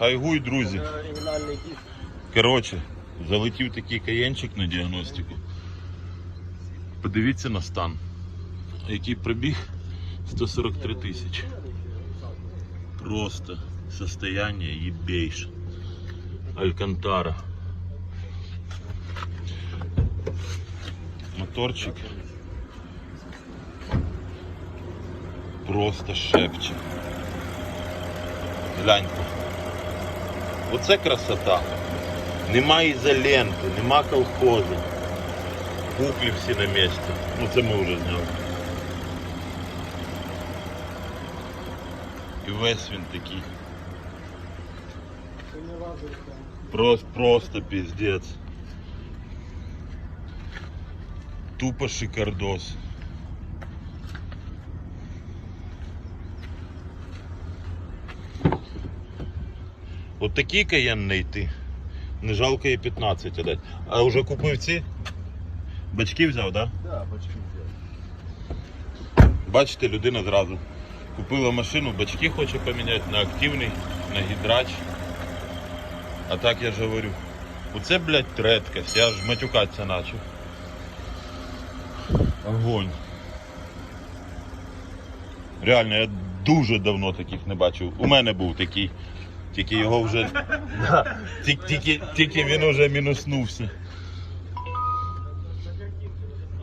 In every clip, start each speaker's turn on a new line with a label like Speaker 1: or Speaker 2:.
Speaker 1: Хайгуй, друзі.
Speaker 2: Диск.
Speaker 1: Коротше, залетів такий каєнчик на діагностику. Подивіться на стан. Який пробіг 143 тисячі. Просто состояние ебейше. Алькантара. Моторчик. Просто шепче. Гляньте. Оце красота. Нема ізоленти, нема колхозу. Куклі всі на місці. Ну це ми вже зняли. І весь він такий.
Speaker 2: Це не важливо.
Speaker 1: Просто, просто піздець. Тупо шикардос. От такий каєн знайти. Не жалко і 15 отдать. А вже купив ці? Бачки взяв, так? Да?
Speaker 2: Да, бачки взяв.
Speaker 1: Бачите, людина зразу купила машину, бачки хоче поміняти на активний, на гідрач. А так я ж говорю. Оце, блядь, тредкость, я ж матюкатися почав. Огонь. Реально, я дуже давно таких не бачив. У мене був такий. Тільки його вже. Тільки, він уже мінуснувся.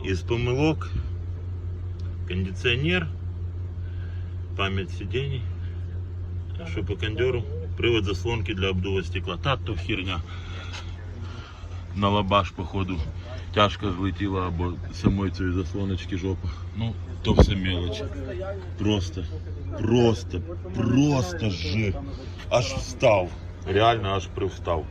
Speaker 1: Із помилок кондиціонер, пам'ять сидений, що по кондеру, привод заслонки для обдува стекла. Та то херня. На лабаш, походу, тяжко злетіла або самої цієї заслоночки жопа. Ну, то все мелочі. Просто, просто, просто жир. Аж встав. Реально аж привстав.